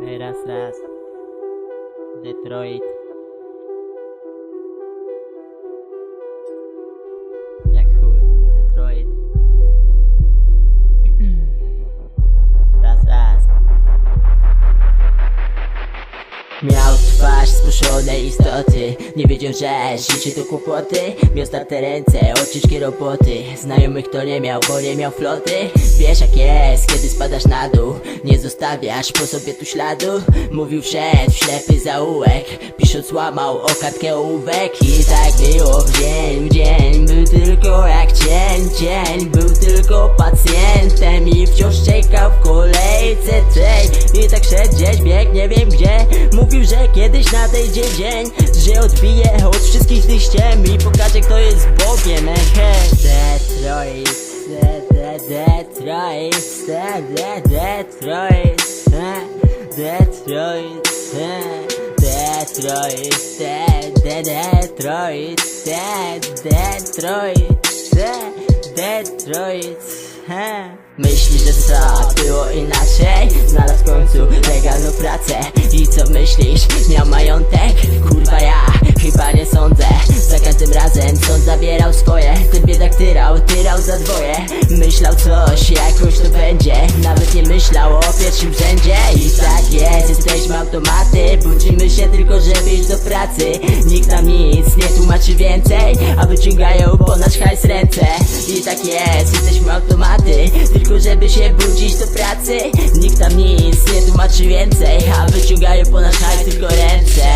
Eraslas, Detroit. Miał twarz spuszonej istoty. Nie wiedział, że życie to kłopoty. Miał starte ręce, oczyczki roboty. Znajomych to nie miał, bo nie miał floty. Wiesz jak jest, kiedy spadasz na dół. Nie zostawiasz po sobie tu śladu. Mówił wszedł w ślepy zaułek. Pisząc łamał okładkę ołówek. I tak było w dzień gdzieś, bieg nie wiem gdzie Mówił, że kiedyś nadejdzie dzień Że odbije od wszystkich tych ściem I pokaże kto jest Bogiem Ehe Detroit de, de, Detroit de, de, Detroit Detroit Detroit de, de, Detroit de, Detroit de, Detroit he. Myślisz, że co było inaczej? Znalazł myślisz? Miał majątek? Kurwa ja chyba nie sądzę. Za każdym razem sąd zabierał swoje Ten biedak tyrał, tyrał za dwoje. Myślał coś, jakoś to będzie. Nawet nie myślał o pierwszym rzędzie. I tak jest, jesteśmy automaty. Budzimy się tylko, żeby iść do pracy. Nikt nam nic nie tłumaczy więcej A wyciągają po nasz hajs ręce. I tak jest, jesteśmy automaty. Tylko żeby się budzić do pracy Nam nic nie tłumaczy więcej A wyciągają po nasz hajs tylko ręce